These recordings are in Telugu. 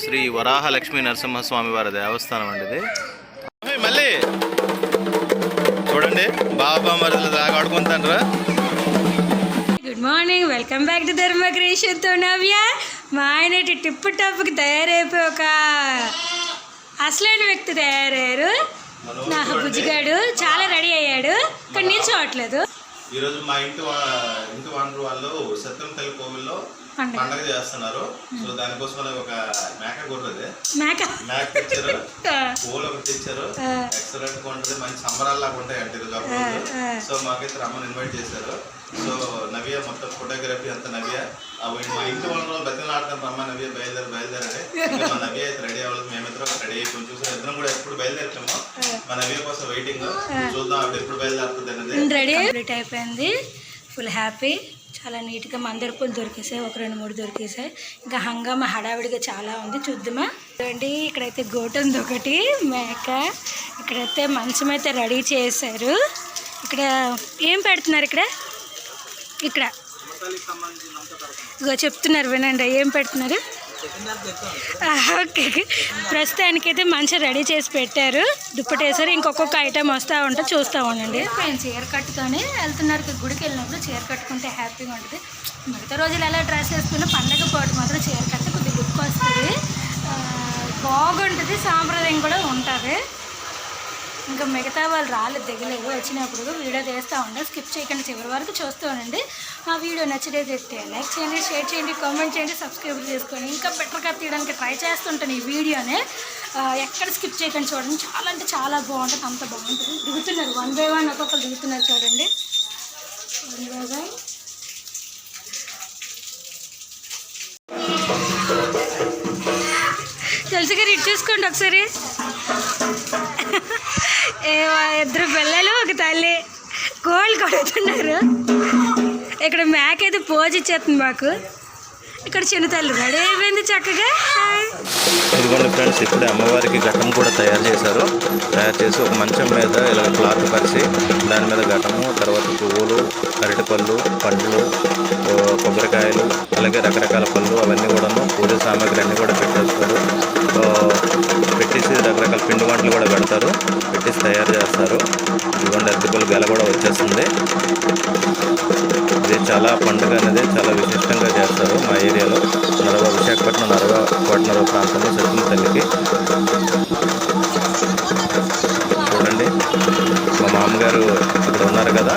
శ్రీ వరాహ లక్ష్మీ నరసింహస్వామి వారి దేవస్థానం అండి ఇది. మళ్ళీ. చూడండి బాబా మరుదులు దాకా ఆడుకుంటారా good morning welcome back to Dharma క్రియేషన్తో నవ్య మా ఆయన టిప్పు టప్పుకి తయారైపోయి ఒక అసలైన వ్యక్తి తయారయ్యారు. నా బుజ్జిగాడు చాలా రెడీ అయ్యాడు కానీ నిల్చోవట్లేదు. ఈరోజు మా ఇంటి ఇంటి వనరు వాళ్ళు సత్యం తల్లి కోవిల్లో పండగ. చేస్తున్నారు. సో దానికోసం ఒక మేక గొర్రెది మేక. మేక తెచ్చారు. పూలు ఒకటి తెచ్చారు. ఎక్సలెంట్గా ఉంటుంది. మంచి సంబరాలు లాగా ఉంటాయి అంటే. సో మాకైతే రమ్మని ఇన్వైట్ చేశారు. సో నవ్య మొత్తం ఫోటోగ్రఫీ అంతా నవ్య. మా ఇంటి వాళ్ళ ఆడతాం రమ్మ నవ్య బయలుదేరి బయలుదేరని ఇంకా మా నవ్య అయితే రెడీ అవ్వాలి. మేమిద్దరం రెడీ అయిపోయి చూసాం ఇద్దరం కూడా ఎప్పుడు బయలుదేరుతాము. మా నవ్య కోసం వెయిటింగ్ చూద్దాం ఆవిడ ఎప్పుడు బయలుదేరుతుంది అనేది రెడీ కంప్లీట్ అయిపోయింది. ఫుల్ హ్యాపీ చాలా నీట్గా మందర పూలు దొరికేసాయి. ఒక రెండు మూడు దొరికేసాయి. ఇంకా హంగామా హడావిడిగా చాలా ఉంది. చూద్దామా. చూడండి ఇక్కడైతే గోటు ఉంది ఒకటి. మేక. ఇక్కడైతే మంచం అయితే రెడీ చేశారు. ఇక్కడ ఏం పెడుతున్నారు ఇక్కడ? ఇక్కడ. ఇగో చెప్తున్నారు వినండి ఏం పెడుతున్నారు? ఓకే. ప్రస్తుతానికైతే మంచిగా రెడీ చేసి పెట్టారు. దుప్పటి వేసారు ఇంకొక ఐటెం వస్తూ ఉంటే చూస్తూ ఉండండి. చీర కట్టుకొని వెళ్తున్నారు. గుడికి వెళ్ళినప్పుడు చీర కట్టుకుంటే హ్యాపీగా ఉంటుంది. మిగతా రోజులు ఎలా డ్రెస్ వేసుకున్న పండగ పాటు మాత్రం చీర కడితే కొద్దిగా లుక్ వస్తుంది. బాగుంటుంది. సాంప్రదాయం కూడా ఉంటుంది. ఇంకా మిగతా వాళ్ళు రాలేదు దిగలేవు వచ్చినప్పుడు వీడియో తీస్తూ ఉండే స్కిప్ చేయకుండా చివరి వరకు చూస్తూ ఉండండి. మా వీడియో నచ్చినట్లయితే లైక్ చేయండి షేర్ చేయండి కామెంట్ చేయండి సబ్స్క్రైబ్ చేసుకోండి. ఇంకా బెటర్గా తీయడానికి ట్రై చేస్తుంటాను ఈ వీడియోని. ఎక్కడ స్కిప్ చేయకుండా చూడండి. చాలా అంటే చాలా బాగుంటుంది అంత బాగుంటుంది. దిగుతున్నారు వన్ బై వన్ ఒక్కొక్కరు దిగుతున్నారు చూడండి. వన్ బై వన్ తెలుసు గారు ఇటు చూసుకోండి ఒకసారి. ఇద్దరు పిల్లలు ఒక తల్లి. కోళ్ళు కొడుతున్నారు. ఇక్కడ మేకైతే అయితే పోజ్ ఇచ్చేస్తుంది మాకు. ఇక్కడ చిన్న తల్లి రెడీ అయిపోయింది చక్కగా. ఇదిగోండి ఫ్రెండ్స్ ఇప్పుడే అమ్మవారికి ఘటం కూడా తయారు చేశారు. తయారు చేసి ఒక మంచం మీద ఇలా క్లాత్ పరిచి దాని మీద ఘటము తర్వాత పువ్వులు అరటిపళ్ళు పండ్లు కొబ్బరికాయలు అలాగే రకరకాల పళ్ళు అవన్నీ కూడాను పూజ సామాగ్రి అన్నీ కూడా పెట్టేస్తారు. పెట్టేసి రకరకాల పిండి వంటలు కూడా పెడతారు. పెట్టేసి తయారు చేస్తారు. ఇదిగోండి అరటిపళ్ళు గెల కూడా వచ్చేస్తుంది. ఇది చాలా పండుగ అనేది చాలా విశిష్టంగా చేస్తారు మా ఏరియాలో. నరవ విశాఖపట్నం నరవ కోటనరవ ప్రాంతంలో సత్యం తల్లికి. చూడండి. మా మామగారు ఇక్కడ ఉన్నారు కదా.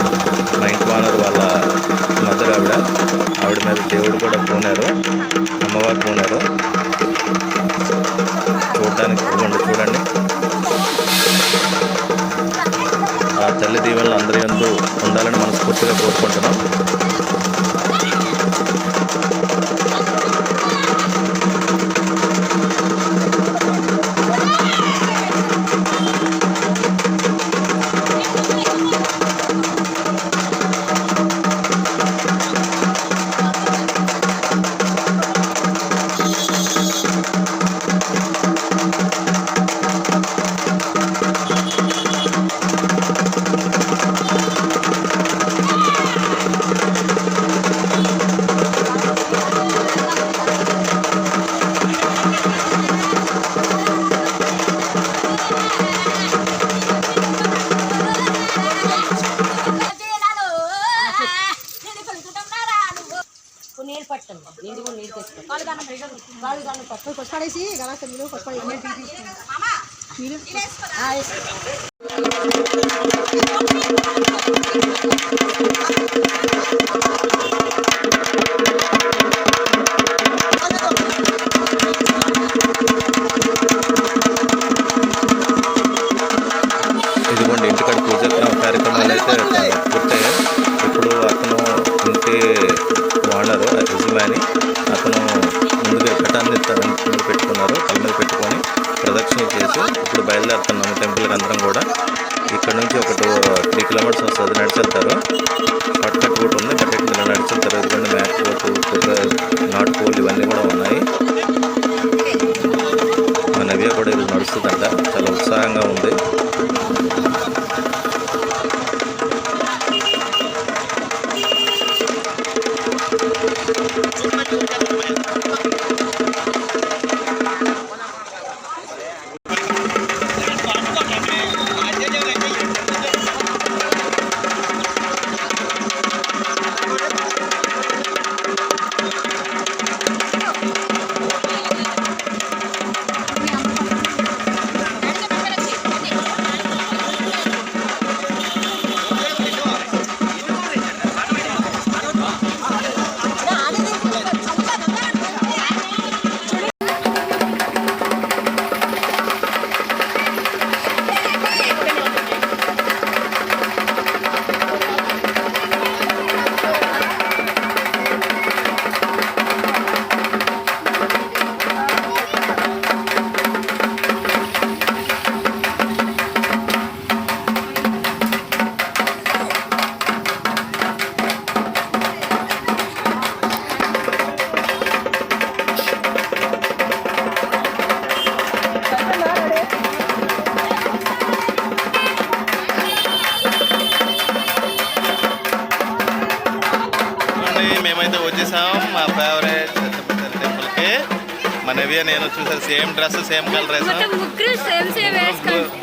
మనవి నేను చూసారు సేమ్ డ్రెస్ సేమ్ కలర్ మొత్తం ముగ్గురు సేమ్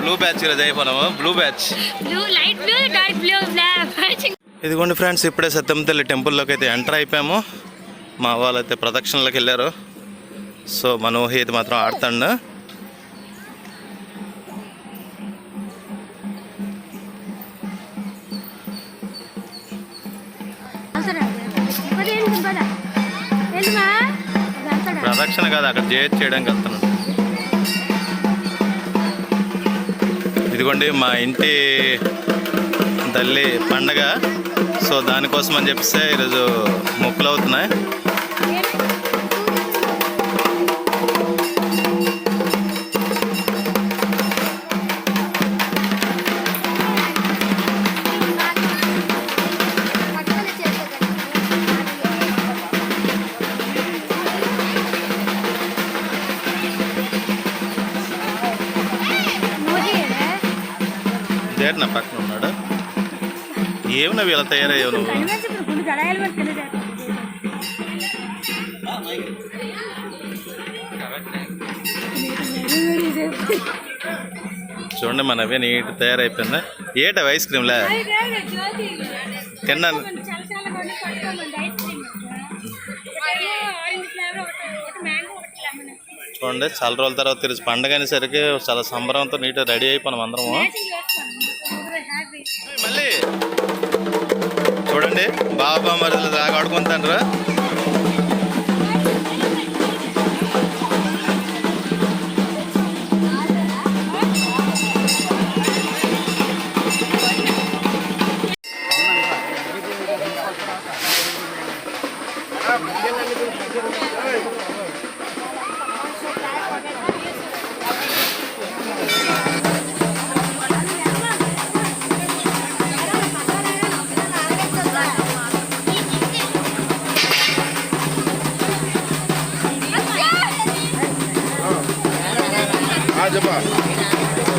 బ్లూ బ్యాచ్ ఈరోజు అయిపోయినాము. Blue batch blue light blue dark blue black ఇదిగోండి ఫ్రెండ్స్ ఇప్పుడే సత్యంతల్లి టెంపుల్లోకి అయితే ఎంటర్ అయిపోయాము. మా వాళ్ళైతే ప్రదక్షిణలోకి వెళ్ళారు. సో మనోహి అయితే మాత్రం ఆడుతాడు. ప్రదక్షిణ కాదు అక్కడ జేజ్ చేయడానికి వెళ్తున్నాను ఇదిగోండి మా ఇంటి తల్లి పండగ. సో దానికోసం అని చెప్పేసి ఈరోజు మొక్కులు అవుతున్నాయి. దేర్ నా పక్కన ఉన్నాడు. ఏమి నవ్వు ఇలా తయారయ్యావు నువ్వు? చూడండి మా నీట్ తయారైపోయిందా. ఏట ఐస్ క్రీమ్లే? తిన్నాను. చూడండి చాలా రోజుల తర్వాత తెలుసు పండగ అనేసరికి చాలా సంబరంతో నీట్గా రెడీ అయిపోయినాం అందరము. బాబా మరదలు దాగా ఆడుకుంటాను ajá.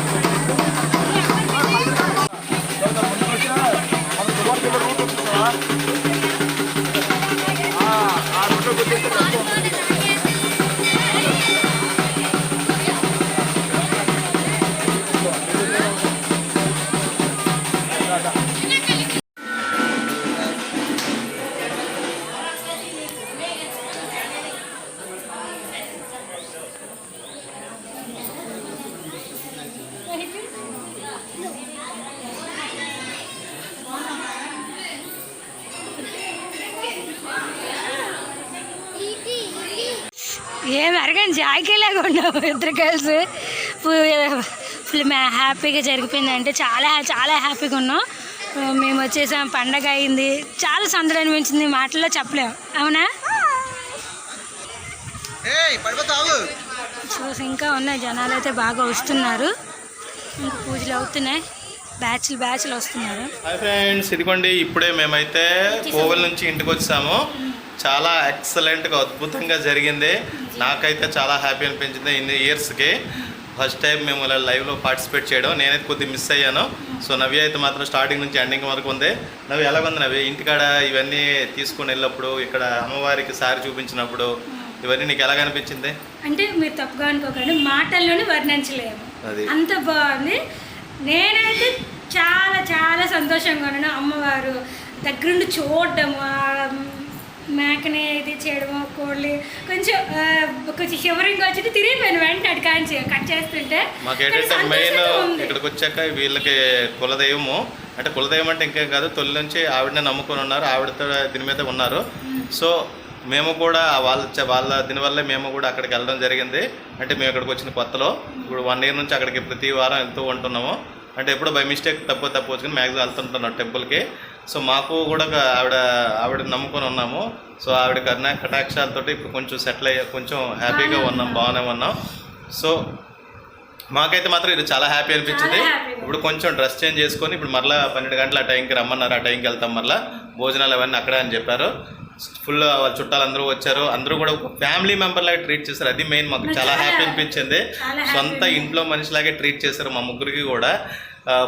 ఏం అరగని జాయికే లేకుండా ఇద్దరు కలిసి ఫుల్ హ్యాపీగా జరిగిపోయింది అంటే చాలా చాలా హ్యాపీగా ఉన్నాం. మేము వచ్చేసాం పండగ అయింది. చాలా సందడి అనిపించింది మాటల్లో చెప్పలేము అవునా? సో ఇంకా ఉన్నాయి జనాలు అయితే బాగా వస్తున్నారు. ఇంకా పూజలు అవుతున్నాయి. బ్యాచ్లు బ్యాచ్లు వస్తున్నారు. హాయ్ ఫ్రెండ్స్ ఇదిగోండి ఇప్పుడే మేమైతే కోవెల నుంచి ఇంటికి వచ్చాము. చాలా ఎక్సలెంట్గా అద్భుతంగా జరిగింది. నాకైతే చాలా హ్యాపీ అనిపించింది ఇన్ని ఇయర్స్కి. ఫస్ట్ టైం మేము ఇలా లైవ్లో పార్టిసిపేట్ చేయడం. నేనైతే కొద్దిగా మిస్ అయ్యాను. సో నవ్య అయితే మాత్రం స్టార్టింగ్ నుంచి ఎండింగ్ వరకు ఉంది. నవ్య ఎలాగుంది నవ్య? ఇంటికాడ ఇవన్నీ తీసుకుని వెళ్ళినప్పుడు ఇక్కడ అమ్మవారికి సారి చూపించినప్పుడు ఇవన్నీ నీకు ఎలాగ అనిపించింది? అంటే మీరు తప్పుగా అనుకోకండి. మాటల్లోనే వర్ణించలేము. అది. అంత బాగుంది. నేనైతే చాలా చాలా సంతోషంగా ఉన్నాను. అమ్మవారు దగ్గరుండి చూడడము ఆ మేకని ఇది చేయడము కోళ్ళి కొంచెం కొంచెం షివరింగ్ వచ్చి తిరిగిపోయాను వెంటనే అటు కాంచి కట్ చేస్తుంటే. మాకేంటంటే మెయిన్. ఇక్కడికి వచ్చాక వీళ్ళకి కులదైవము. అంటే కులదైవం అంటే ఇంకేం కాదు తొలి నుంచి ఆవిడనే నమ్ముకొని ఉన్నారు ఆవిడతో దీని మీద ఉన్నారు. సో మేము కూడా వాళ్ళ వాళ్ళ దీనివల్ల మేము కూడా అక్కడికి వెళ్ళడం జరిగింది. అంటే మేము ఇక్కడికి వచ్చిన కొత్తలో. ఇప్పుడు వన్ ఇయర్ నుంచి అక్కడికి ప్రతి వారం వెళ్తూ ఉంటున్నాము. అంటే ఎప్పుడో బై మిస్టేక్ తప్పు తప్పు వచ్చుకుని మ్యాక్సిమం వెళ్తుంటున్నాం టెంపుల్కి. సో మాకు కూడా ఆవిడ ఆవిడ నమ్ముకొని ఉన్నాము. సో ఆవిడ కర్ణా కటాక్షాలతోటి ఇప్పుడు కొంచెం సెటిల్ అయ్యా కొంచెం హ్యాపీగా ఉన్నాం బాగానే ఉన్నాం. సో మాకైతే మాత్రం ఇది చాలా హ్యాపీ అనిపించింది. ఇప్పుడు కొంచెం డ్రెస్ చేంజ్ చేసుకొని ఇప్పుడు మరలా పన్నెండు గంటల ఆ టైంకి రమ్మన్నారు ఆ టైంకి వెళ్తాం మరలా. భోజనాలు అవన్నీ అక్కడే అని చెప్పారు. ఫుల్ వాళ్ళ చుట్టాలు అందరూ వచ్చారు. అందరూ కూడా ఒక ఫ్యామిలీ మెంబర్ లాగా ట్రీట్ చేశారు. అది మెయిన్ మాకు చాలా హ్యాపీ అనిపించింది. సొంత ఇంట్లో మనిషిలాగే ట్రీట్ చేశారు మా ముగ్గురికి కూడా.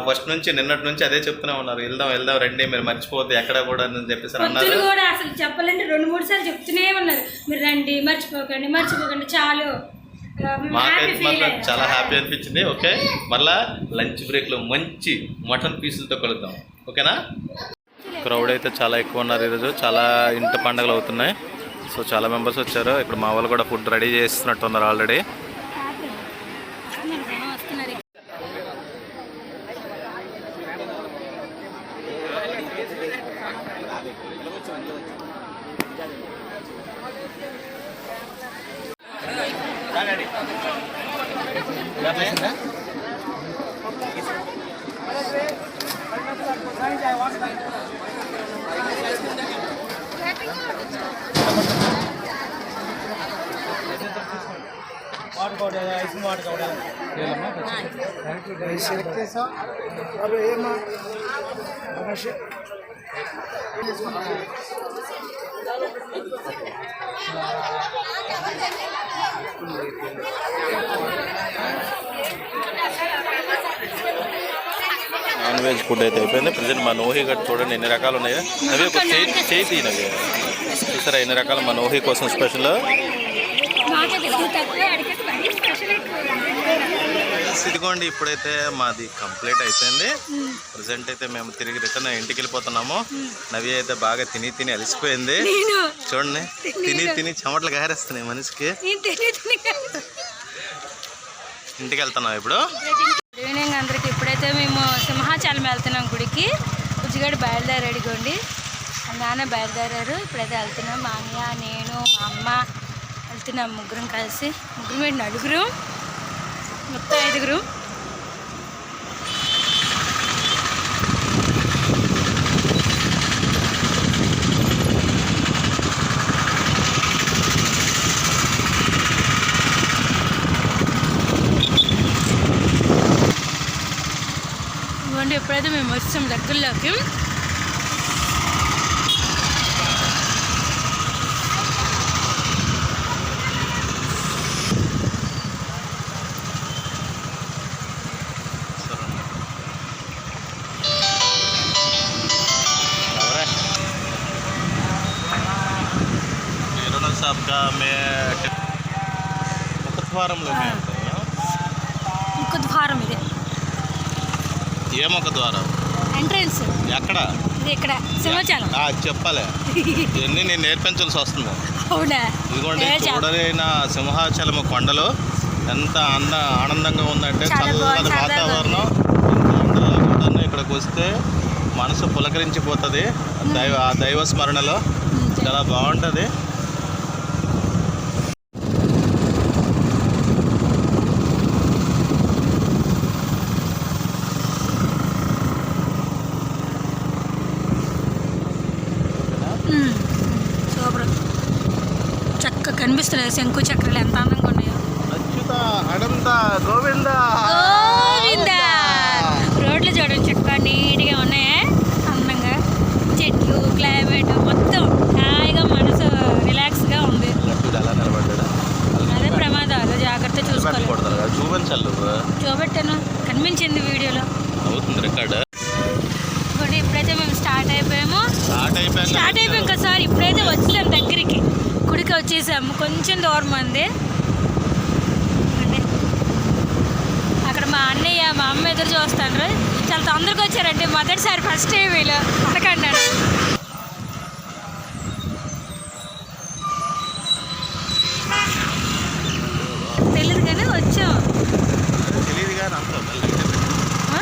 ఫస్ట్ నుంచి నిన్నటి నుంచి అదే చెప్తూనే ఉన్నారు. వెళ్దాం వెళ్దాం రండి మీరు మర్చిపోవద్దు ఎక్కడ కూడా అని చెప్పేసి అన్నారు. కూడా అసలు చెప్పాలంటే రెండు మూడు సార్లు చెప్తూనే ఉన్నారు. మీరు రండి మర్చిపోకండి మర్చిపోకండి చాలు. మాకైతే మాత్రం. చాలా హ్యాపీ అనిపించింది ఓకే? మళ్ళా లంచ్ బ్రేక్లో మంచి మటన్ పీసులతో కలుద్దాం ఓకేనా? క్రౌడ్ అయితే చాలా ఎక్కువ ఉన్నారు ఈరోజు చాలా ఇంట పండుగలు అవుతున్నాయి. సో చాలా మెంబర్స్ వచ్చారు. ఇక్కడ మా వాళ్ళు కూడా ఫుడ్ రెడీ చేస్తున్నట్టు ఉన్నారు already it's on. You're like, got it. వాడుకోవడం అభిషేక్ అవి ఏమా అభిషేక్ నాన్ వెజ్ ఫుడ్ అయితే అయిపోయింది. ప్రజెంట్ మా నోహి గట్ చూడండి ఎన్ని రకాలు ఉన్నాయో. అవి ఒక చేయి నవి చూసారా ఎన్ని రకాలు మా నోహి కోసం స్పెషల్ ఇదిగోండి ఇప్పుడైతే మాది కంప్లీట్ అయిపోయింది. ప్రజెంట్ అయితే మేము తిరిగి రిటర్న్ ఇంటికి వెళ్ళిపోతున్నాము. నవి అయితే బాగా తిని తిని అలసిపోయింది. చూడండి తిని తిని చెమటలు గారేస్తున్నాయి మనిషికి. ఇంటికి వెళ్తున్నాం ఇప్పుడు? ఈవినింగ్ అందరికి. ఇప్పుడైతే మేము సింహాచలం వెళ్తున్నాం గుడికి. బుజ్జిగాడు బయలుదేరాడుకోండి నాన్న బయలుదేరారు. ఇప్పుడైతే వెళ్తున్నాం. మా అన్నయ్య నేను మా అమ్మ వెళ్తున్నాం ముగ్గురం కలిసి. ముగ్గురు నలుగురు? మొత్తం ఐదుగురు. ఇవ్వండి ఎప్పుడైతే మేము వస్తాం దగ్గరలోకి ముఖద్వారంలో ఇంకో ద్వారం ఇది. ఏ ముఖ ద్వారం? ఎంట్రన్స్. ఎక్కడ? ఇది ఇక్కడ. సింహాచలం చెప్పాలి. ఇవన్నీ నేను నేర్పించాల్సి వస్తుంది. అవునా? ఇదిగోండి చూడలేన సింహాచలము కొండలు ఎంత అంద ఆనందంగా ఉందంటే చాలా చల్లటి వాతావరణం. కూడా ఇక్కడికి వస్తే మనసు పులకరించిపోతుంది. దైవ ఆ దైవ స్మరణలో. చాలా బాగుంటుంది మ్మ్. సూపర్ చక్కగా కనిపిస్తున్నాయి శంకు చక్రాలు ఎంత అందంగా ఉన్నాయో. అచ్యుత అనంత గోవింద గోవిందా! రోడ్లు చూడండి చక్కగా నీట్గా ఉన్నాయి. అందంగా. చెట్లు క్లైమేట్ మొత్తం హాయిగా మనసు రిలాక్స్గా ఉంది. అదే ప్రమాదాలు జాగ్రత్త చూసుకోవాలి. చూపించాలి చూపెట్టాను. కనిపించింది వీడియోలో. అవుతుంది రికార్డ్ ఇప్పుడు ఇప్పుడైతే మేము స్టార్ట్ అయిపోయాము. స్టార్ట్ అయిపోయాం కదా సార్ ఇప్పుడైతే వచ్చాం వచ్చేసాము. కొంచెం దూరం ఉంది. అక్కడ మా అన్నయ్య మా అమ్మ ఎదురు చూస్తాను చాలా తొందరగా వచ్చారండి. మొదటిసారి ఫస్ట్ టైం వీళ్ళు. అడగండి తెలియదు కానీ వచ్చాం తెలియదు కానీ అంత ఆ?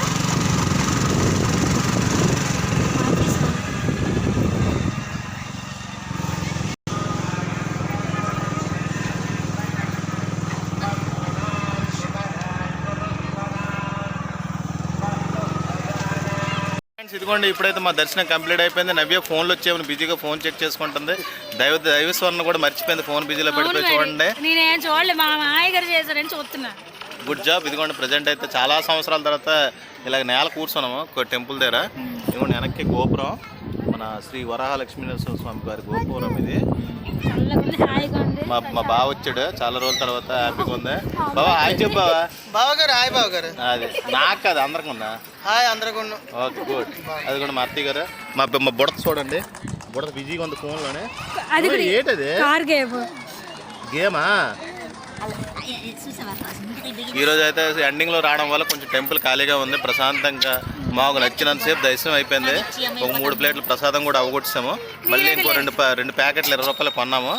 ఫ్రెండ్స్ ఇదిగోండి ఇప్పుడైతే మా దర్శనం కంప్లీట్ అయిపోయింది. నవ్య ఫోన్లో వచ్చేమని బిజీగా ఫోన్ చెక్ చేసుకుంటుంది. దైవ దైవస్వర్ణ కూడా మర్చిపోయింది ఫోన్ బిజీలో పడిపోయి. చూడండి. నేనేం చూడలే మా మామయ్య గారు చేశారని చూస్తున్నా. గుడ్ జాబ్ ఇదిగోండి ప్రజెంట్ అయితే చాలా సంవత్సరాల తర్వాత ఇలాగ నేల కూర్చున్నాము ఒక టెంపుల్ దగ్గర. ఇదిగోండి వెనక్కి గోపురం. మన శ్రీ వరాహ లక్ష్మీ నరసింహ స్వామి గారి గోపురం ఇది. మా మా బావ వచ్చాడు. చాలా రోజుల తర్వాత హ్యాపీగా ఉంది. బావా హాయ్ చెప్పు బావా బావగారు హాయ్ బావగారు. అది. నాకు కాదు అందరికి ఉన్నా. హాయ్ అందరికీ ఉన్న. Okay good. అది కూడా మా అత్తయ్య గారు. మా మా బుడత చూడండి. బుడత బిజీగా ఉంది ఫోన్లోనే. అది ఏంటది? Car game. గేమా? ఈరోజు అయితే ఎండింగ్లో రావడం వల్ల కొంచెం టెంపుల్ ఖాళీగా ఉంది. ప్రశాంతంగా మాకు నచ్చినంతసేపు దర్శనం అయిపోయింది. ఒక మూడు ప్లేట్లు ప్రసాదం కూడా అవగొట్టాము మళ్ళీ ఇంకో రెండు రెండు ప్యాకెట్లు ఇరవై రూపాయలు కొన్నాము.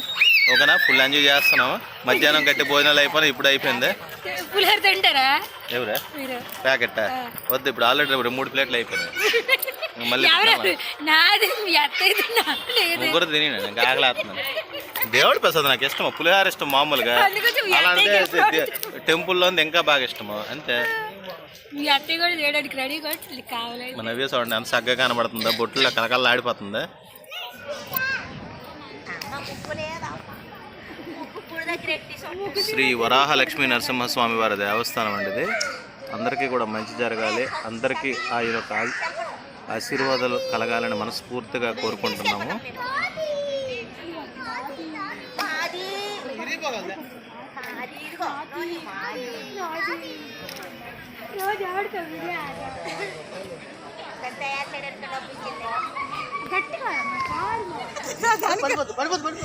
ఓకేనా? ఫుల్ ఎంజాయ్ చేస్తున్నాము. మధ్యాహ్నం గట్టి భోజనాలు అయిపోయినా ఇప్పుడు అయిపోయింది. ఎవరే? ప్యాకెట్. వద్దు ఇప్పుడు ఆల్రెడీ మూడు ప్లేట్లు ఇంక లేదు. ముగ్గురు తిని ఆకలేస్తున్నాను దేవుడి ప్రసాదం నాకు ఇష్టం పులిహార ఇష్టం మామూలుగా. అలా అంటే టెంపుల్లో ఇంకా బాగా ఇష్టము అంతే. మీ అత్తయ్య కూడా చేయడానికి రెడీ కూడా కావాలి మన నవ్వే చూడండి ఎంత చక్కగా కనబడుతుందా బొట్టులో కలకల్లా ఆడిపోతుంది. శ్రీ వరాహ లక్ష్మీ నరసింహస్వామి వారి దేవస్థానం అండి ఇది. అందరికీ కూడా మంచి జరగాలి. అందరికీ ఆయన యొక్క ఆశీర్వాదాలు కలగాలని మనస్ఫూర్తిగా కోరుకుంటున్నాము. పడిపోద్దు పడిపోద్దు పడిపోద్దు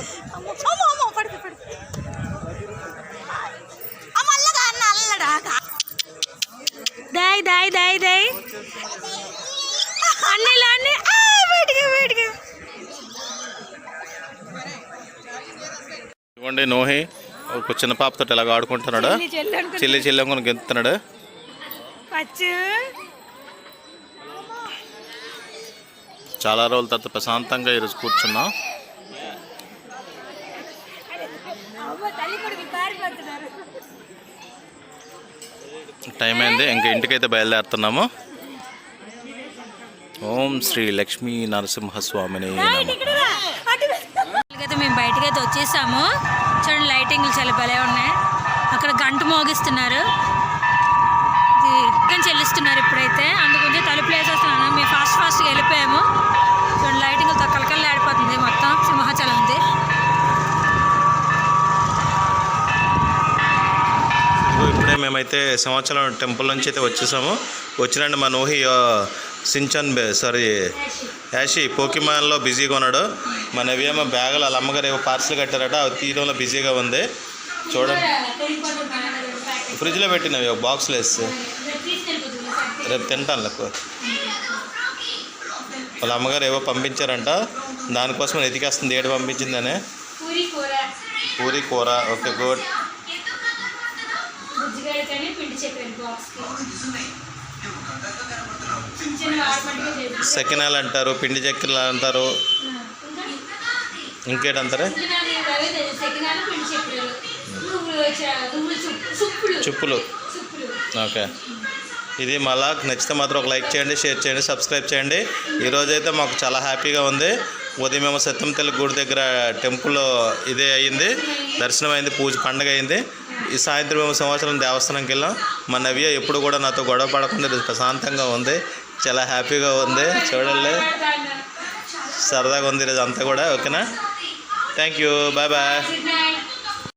దాయ్ దాయ్ దాయ్ దాయ్ అన్నీలా అన్ని ఆ, బయటికి బయటికి ఇవ్వండి నోహి ఒక చిన్న పాపతో ఇలాగ ఆడుకుంటున్నాడు. చెల్లి చెల్లి అనుకుని పచ్చు. చాలా రోజుల తర్వాత ప్రశాంతంగా ఈరోజు కూర్చున్నాం. టైం అయింది ఇంకా ఇంటికైతే బయలుదేరుతున్నాము. ఓం శ్రీ లక్ష్మీ నరసింహస్వామిని నమః. అయితే మేము బయటకి అయితే వచ్చేసాము. చూడండి లైటింగ్లు చాలా భలే ఉన్నాయి. అక్కడ గంట మోగిస్తున్నారు. ఇది ఇక్కడ చెల్లిస్తున్నారు ఇప్పుడైతే? అందుకుంటే తలుపులు వేసేస్తున్నాను. మేము ఫాస్ట్ ఫాస్ట్గా వెళ్ళిపోయాము. చూడండి లైటింగ్లతో కలకల్లా ఆడిపోతుంది మొత్తం. సింహాచలం ఉంది. ఇప్పుడే మేమైతే సింహాచలం టెంపుల్ నుంచి అయితే వచ్చేసాము. వచ్చినండి మా నోహి సించన్ బే సారీ యాషి పోకిమాన్లో బిజీగా ఉన్నాడు. మన నవ్యేమో బ్యాగులు వాళ్ళ అమ్మగారు ఏవో పార్సల్ కట్టారట అవి తీయడంలో బిజీగా ఉంది. చూడండి. ఫ్రిడ్జ్లో పెట్టినవి ఒక బాక్స్లో వేసి రేపు తింటాను లెక్క వాళ్ళ అమ్మగారు ఏవో పంపించారంట. దానికోసం ఎతికేస్తుంది ఏడు పంపించిందని. పూరి కూర పూరి కూర ఓకే గుడ్ సకినాలు అంటారు పిండి చక్కెరలు అంటారు. ఇంకేటంటారు? చుప్పులు. ఓకే. ఇది మళ్ళా నచ్చితే మాత్రం ఒక లైక్ చేయండి షేర్ చేయండి సబ్స్క్రైబ్ చేయండి. ఈరోజు అయితే మాకు చాలా హ్యాపీగా ఉంది. ఉదయం మేము సత్యం తల్లి గుడి దగ్గర టెంపుల్లో ఇదే అయ్యింది దర్శనం అయింది పూజ పండగ అయింది. ఈ సాయంత్రం మేము సంవత్సరం దేవస్థానంకి వెళ్ళాం. మా నవ్య ఎప్పుడు కూడా నాతో గొడవ పడకుండా ప్రశాంతంగా ఉంది. చాలా హ్యాపీగా ఉంది. చూడండి. సరదాగా ఉంది ఈరోజు అంతా కూడా ఓకేనా? Thank you bye bye